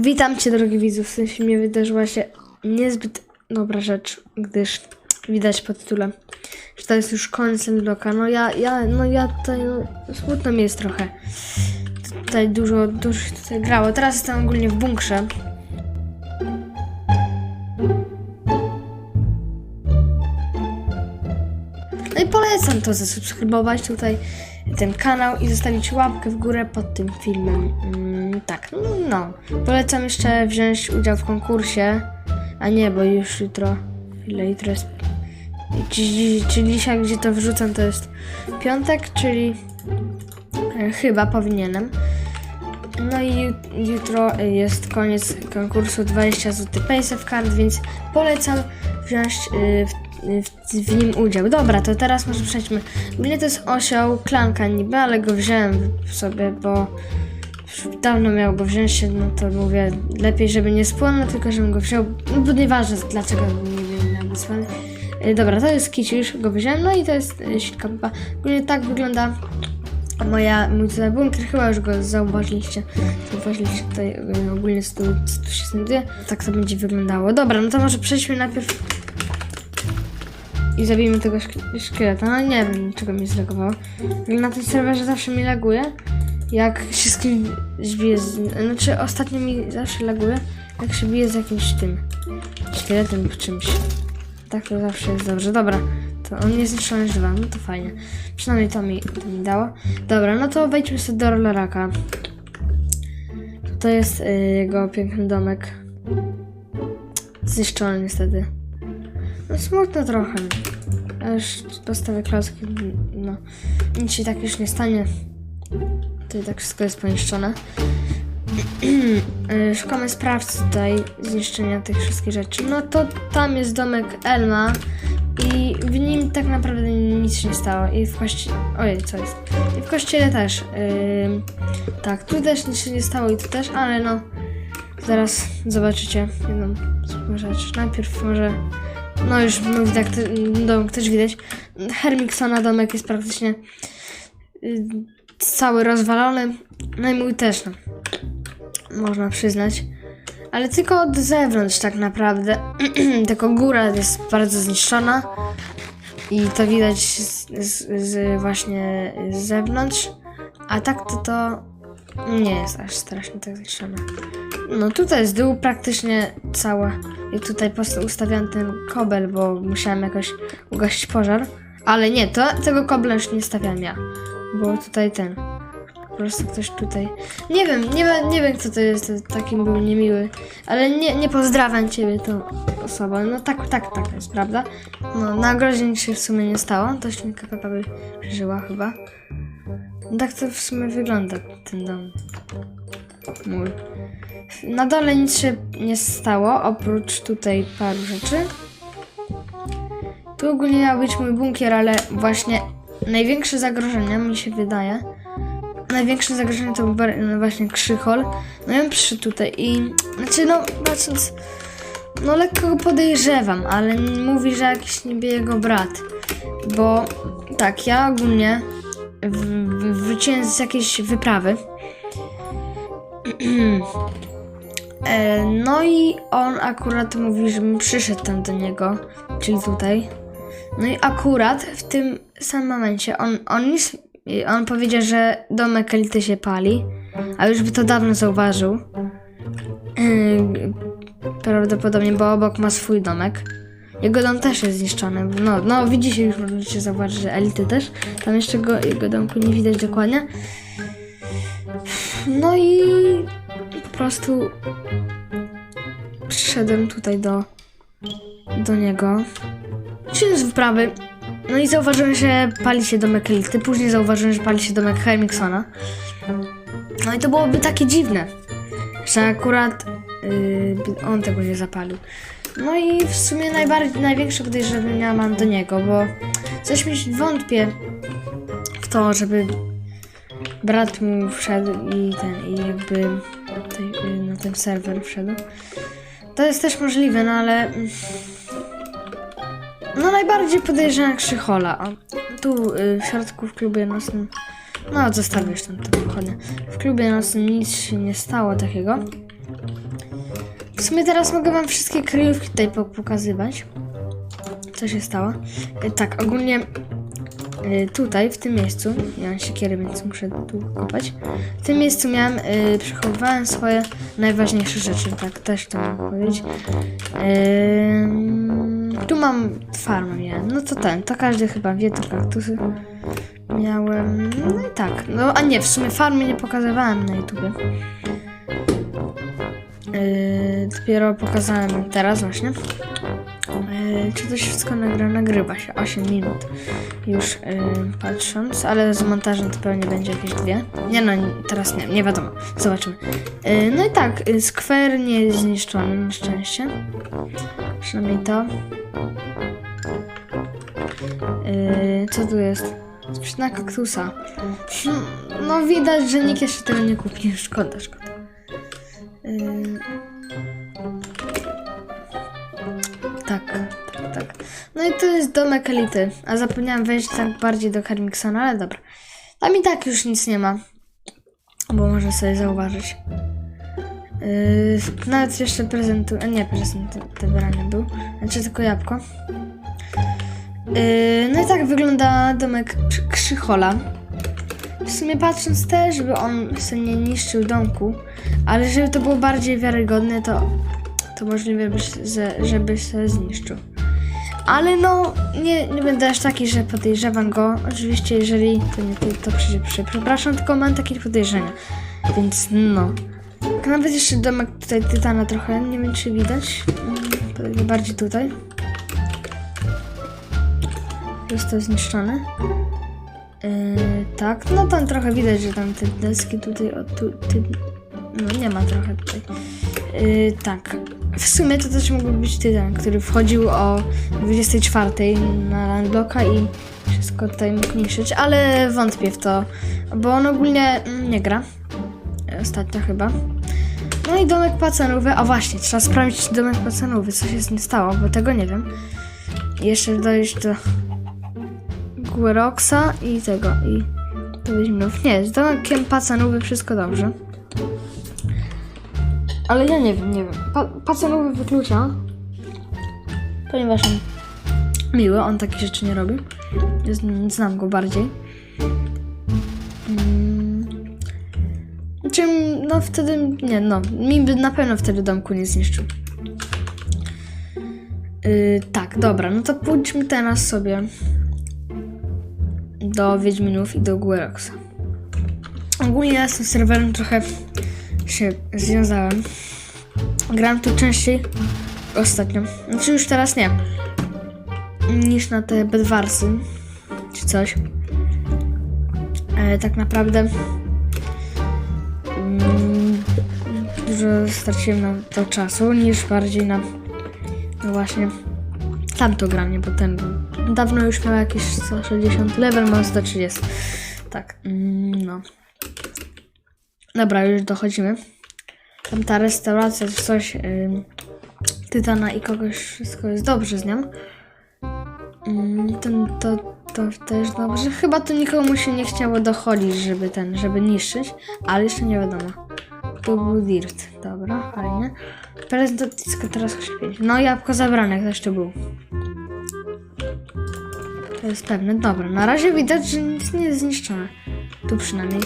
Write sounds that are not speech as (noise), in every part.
Witam Cię, drogi widzów. W tym filmie wydarzyła się niezbyt dobra rzecz, gdyż widać po tytule, że to jest już koniec Endoka. No ja, ja, no ja tutaj, no, smutno mi jest trochę. Tutaj dużo, dużo się tutaj grało. Teraz jestem ogólnie w bunkrze. Polecam to zasubskrybować tutaj ten kanał i zostawić łapkę w górę pod tym filmem. Mm, tak, no, no. Polecam jeszcze wziąć udział w konkursie, a nie, bo już jutro, ile jutro jest, czyli dzisiaj, gdzie to wrzucam, to jest piątek, czyli e, chyba powinienem. No i ju- jutro jest koniec konkursu 20 zł Paysafe Card, więc polecam wziąć w, w, w nim udział. Dobra, to teraz może przejdźmy. Mnie to jest osioł, klanka niby, ale go wziąłem sobie, bo dawno miał go wziąć się, no to mówię, lepiej, żeby nie spłonął, tylko żebym go wziął, no bo nieważne dlaczego nie miał być spłonął. E, Dobra, to jest kici, już go wziąłem, no i to jest e, sitka pupa. Ogólnie tak wygląda moja, mój tutaj bunkier, chyba już go zauważyliście. Zauważyliście tutaj e, ogólnie co tu się znajduje. Tak to będzie wyglądało. Dobra, no to może przejdźmy najpierw i zabijmy tego szk- szkieleta. No nie wiem, czego mi zlegowało. Ale Na tym serwerze zawsze mi laguje. Jak się z kimś bije z... Znaczy ostatnio mi zawsze laguje, jak się bije z jakimś tym szkieletem lub czymś. Tak to zawsze jest dobrze. Dobra, to on jest zniszczony już dwa, no to fajnie. Przynajmniej to mi, to mi dało. Dobra, no to wejdźmy sobie do rolleraka. To jest y, jego piękny domek. Zniszczony niestety. No smutno trochę. Ja już postawię klocki, no. Nic się tak już nie stanie. I tak wszystko jest poniszczone. Y, (clears throat) Szukamy sprawcy tutaj zniszczenia tych wszystkich rzeczy. No to tam jest domek Elma i w nim tak naprawdę nic się nie stało. I w kościele... Ojej, co jest? I w kościele też. Ym, tak, tu też nic się nie stało i tu też, ale no... Zaraz zobaczycie jedną rzecz. Najpierw może... No już te- domek też widać. Hermiksona domek jest praktycznie y, cały rozwalony. No i mój też, no. Można przyznać. Ale tylko od zewnątrz tak naprawdę. (clears throat) tylko góra jest bardzo zniszczona. I to widać z, z, z właśnie z zewnątrz. A tak to to nie jest aż strasznie tak zniszczone. No tutaj jest dół praktycznie cała. I tutaj po prostu ustawiam ten kobel, bo musiałem jakoś ugasić pożar. Ale nie, to, tego kobla już nie stawiam ja. Bo tutaj ten. Po prostu ktoś tutaj. Nie wiem, nie, nie wiem kto to jest, takim był niemiły. Ale nie, nie pozdrawiam ciebie tą osobą. No tak, tak, tak jest, prawda? No na grozie nic się w sumie nie stało. To świnka Pepa by przeżyła chyba. Tak to w sumie wygląda ten dom. Mój. Na dole nic się nie stało, oprócz tutaj paru rzeczy. Tu ogólnie miał być mój bunkier, ale właśnie największe zagrożenie, mi się wydaje, największe zagrożenie to był właśnie krzychol. No i on przyszedł tutaj i, znaczy no, patrząc, no lekko go podejrzewam, ale mówi, że jakiś niby jego brat. Bo tak, ja ogólnie wróciłem z jakiejś wyprawy. (clears throat) E, No i on akurat mówi, żebym przyszedł tam do niego, czyli tutaj. No i akurat w tym samym momencie on, on, nic, on powiedział, że domek elity się pali, a już by to dawno zauważył. Yy, Prawdopodobnie, bo obok ma swój domek. Jego dom też jest zniszczony. No, no widzicie, już możecie zauważyć, że elity też. Tam jeszcze go, jego domku nie widać dokładnie. No i po prostu przyszedłem tutaj do, do niego. Z wyprawy. No i zauważyłem, że pali się domek Elity. Później zauważyłem, że pali się domek Hermiksona. No i to byłoby takie dziwne, że akurat yy, on tego nie zapalił. No i w sumie najbardziej, największe podejrzenia mam do niego, bo coś mi wątpię w to, żeby brat mu wszedł i ten, i jakby y, na ten serwer wszedł. To jest też możliwe, no ale... mm, No najbardziej podejrzewam Krzychola. O, tu y, w środku w klubie nocnym... No zostawię już tam te pochodnie. W klubie nocnym nic się nie stało takiego. W sumie teraz mogę wam wszystkie kryjówki tutaj po- pokazywać. Co się stało? E, Tak, ogólnie e, tutaj, w tym miejscu, nie mam siekiery, więc muszę tu kopać. W tym miejscu miałem, e, przechowywałem swoje najważniejsze rzeczy, tak też to mogę powiedzieć. Tu mam farmę miałem, no to ten, to każdy chyba wie, to kaktusy miałem, no i tak, no a nie, w sumie farmy nie pokazywałem na YouTubie. Yy, dopiero pokazałem teraz właśnie. Yy, czy to się wszystko nagra? Nagrywa się 8 minut już yy, patrząc, ale z montażem to pewnie będzie jakieś dwie. Nie no, teraz nie, nie wiadomo. Zobaczymy. Yy, no i tak, yy, skwer nie jest zniszczony na szczęście. Przynajmniej to. Yy, co tu jest? Sprzedna kaktusa. No widać, że nikt jeszcze tego nie kupił. (laughs) Szkoda, szkoda. Yy, i to jest domek elity. A zapomniałam wejść tak bardziej do Carmingsona, ale dobra. Tam i tak już nic nie ma. Bo można sobie zauważyć. Yy, nawet jeszcze prezent, a nie prezent wybrany był. Znaczy tylko jabłko. Yy, no i tak wygląda domek Krzy- Krzychola. W sumie patrząc też, żeby on sobie nie niszczył domku, ale żeby to było bardziej wiarygodne, to, to możliwe, by, się- że- żeby się zniszczył. Ale no, nie, nie będę aż taki, że podejrzewam go. Oczywiście, jeżeli to nie to, to przepraszam, tylko mam takie podejrzenia. Więc no. Tak Nawet jeszcze domek tutaj Tytana trochę, nie wiem czy widać. Mm, Bardziej tutaj. Został zniszczony. Yy, tak, no tam trochę widać, że tam te deski tutaj, o, tu, ty, no nie ma trochę tutaj. Yy, tak, w sumie to też mógł być tytan, który wchodził o 24 na landlocka i wszystko tutaj mógł niszczyć, ale wątpię w to, bo on ogólnie mm, nie gra. Ostatnio chyba. No i domek pacanowy, a właśnie, trzeba sprawdzić domek pacanowy, co się z nim stało, bo tego nie wiem. Jeszcze dojść do Gueroxa i tego, i do Wiedźminów. Nie, z domekiem pacanowy wszystko dobrze. Ale ja nie wiem, nie wiem. Pa wyklucza, ponieważ on miły, on takich rzeczy nie robi. Znam go bardziej. Mm. Czym, no wtedy, nie no, mi by na pewno wtedy domku nie zniszczył. Yy, tak, dobra, no to pójdźmy teraz sobie do Wiedźminów i do Gueroxa. Ogólnie ja z tym serwerem trochę się związałem. Gram tu częściej ostatnio. Znaczy już teraz nie. Niż na te bedwarsy czy coś. Ale tak naprawdę mm, dużo straciłem na to czasu niż bardziej na no właśnie tamto granie, bo ten dawno już miał jakieś 160 level, mam 130. Tak, mm, no. Dobra, już dochodzimy. Tam ta restauracja, coś, ym, Tytana i kogoś, wszystko jest dobrze z nią. Ym, ten, to, to też dobrze. Chyba tu nikomu się nie chciało dochodzić, żeby ten, żeby niszczyć, ale jeszcze nie wiadomo. Tu był Dirt, dobra, fajnie. Prezent odciska teraz 5. No jabłko zabrane, jak to był. To jest pewne. Dobra, na razie widać, że nic nie jest zniszczone. Tu przynajmniej.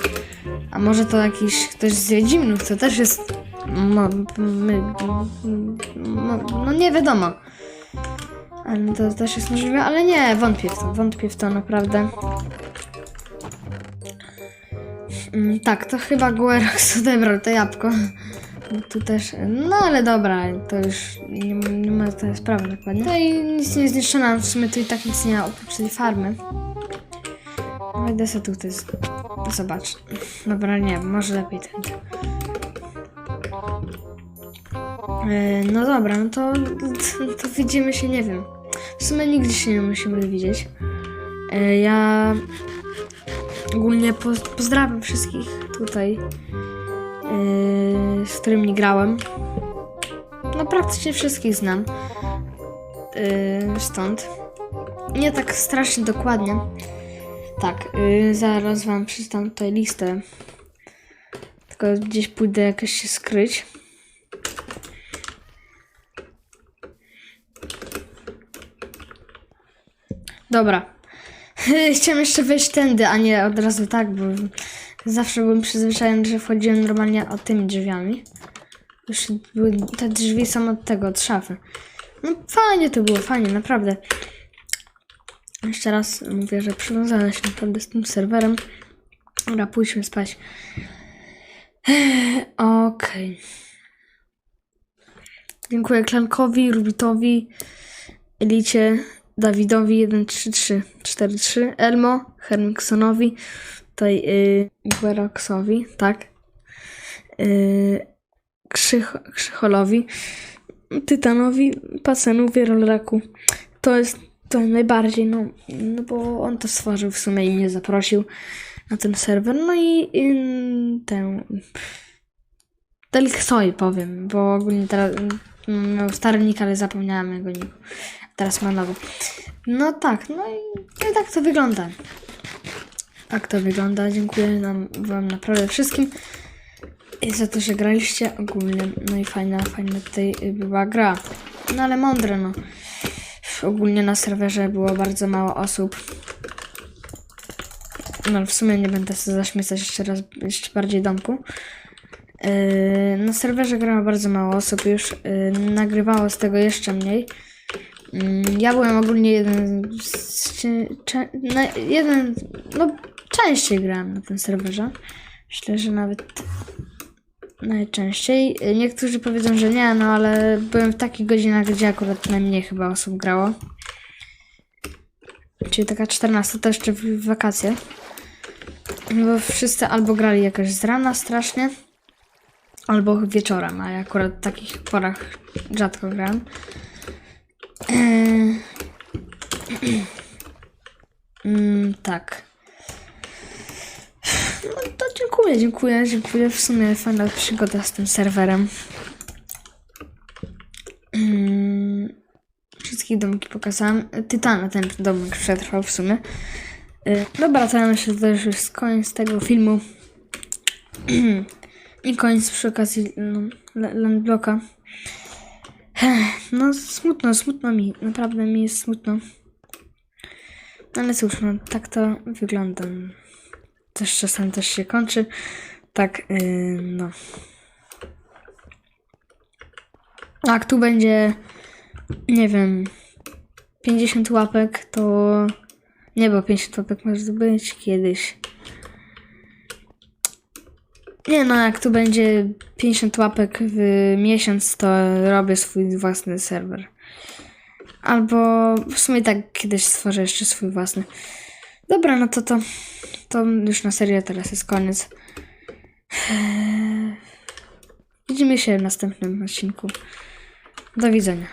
A może to jakiś ktoś z Wiedźminów, to też jest... Mo, my, mo, no nie wiadomo. Ale to też jest możliwe, ale nie, wątpię w to, wątpię w to naprawdę. Mm, tak, to chyba Guerox (laughs) odebrał to jabłko. Tu też, no ale dobra, to już nie, nie ma tej sprawy dokładnie. No i nic nie zniszczona, w sumie tu i tak nic nie ma oprócz tej farmy. Wejdę sobie tutaj, zobacz. Dobra, nie, może lepiej ten. E, No dobra, no to, (laughs) to, widzimy się, nie wiem. W sumie nigdy się nie musimy widzieć. E, Ja ogólnie po, pozdrawiam wszystkich tutaj, yy, z którymi grałem. No praktycznie wszystkich znam. Yy, stąd. Nie tak strasznie dokładnie. Tak, yy, zaraz wam przeczytam tutaj listę. Tylko gdzieś pójdę jakoś się skryć. Dobra. (laughs) Chciałem jeszcze wejść tędy, a nie od razu tak, bo zawsze byłem przyzwyczajony, że wchodziłem normalnie o tymi drzwiami. Już były, te drzwi są od tego, od szafy. No fajnie to było, fajnie, naprawdę. Jeszcze raz mówię, że przywiązałem się naprawdę z tym serwerem. Dobra, pójdźmy spać. Okej. Dziękuję Klankowi, Rubitowi, Elicie, Dawidowi 13343, Elmo, Hermiksonowi, tutaj yy, Gueroxowi, tak, yy, Krzych, Krzycholowi, Tytanowi, Pacenowi, Rolraku. To jest to najbardziej, no, no bo on to stworzył w sumie i mnie zaprosił na ten serwer. No i yy, tę Delxoi powiem, bo ogólnie teraz mm, miał stary nick, ale zapomniałam jego nick. Teraz ma nowy. No tak, no i, no i tak to wygląda. Tak to wygląda. Dziękuję nam, wam naprawdę wszystkim i za to, że graliście ogólnie. No i fajna, fajna tutaj była gra. No ale mądre, no. Ogólnie na serwerze było bardzo mało osób. No w sumie nie będę sobie zaśmiecać jeszcze raz, jeszcze bardziej domku. Yy, na serwerze grało bardzo mało osób już. Yy, nagrywało z tego jeszcze mniej. Yy, ja byłem ogólnie jeden z, cze, na, jeden, no częściej grałem na tym serwerze. Myślę, że nawet najczęściej. Niektórzy powiedzą, że nie, no ale byłem w takich godzinach, gdzie akurat najmniej chyba osób grało. Czyli taka 14, to jeszcze w, wakacje. Bo wszyscy albo grali jakoś z rana strasznie, albo wieczorem, a ja akurat w takich porach rzadko gram. Eee, (clears throat) mm, tak. No to dziękuję, dziękuję, dziękuję. W sumie fajna przygoda z tym serwerem. Mm, Wszystkie domki pokazałam. Tytana ten domek przetrwał w sumie. Yy, Dobra, to ja myślę, że to już jest koniec tego filmu. (clears throat) I koniec przy okazji no, No smutno, smutno mi, naprawdę mi jest smutno. No, Ale cóż, no tak to wygląda. Też czasem też się kończy. Tak, yy, no. Jak tu będzie, nie wiem, 50 łapek, to... Nie, bo 50 łapek może być kiedyś. Nie no, jak tu będzie 50 łapek w miesiąc, to robię swój własny serwer. Albo w sumie tak kiedyś stworzę jeszcze swój własny. Dobra, no to to, to już na serio teraz jest koniec. Widzimy się w następnym odcinku. Do widzenia.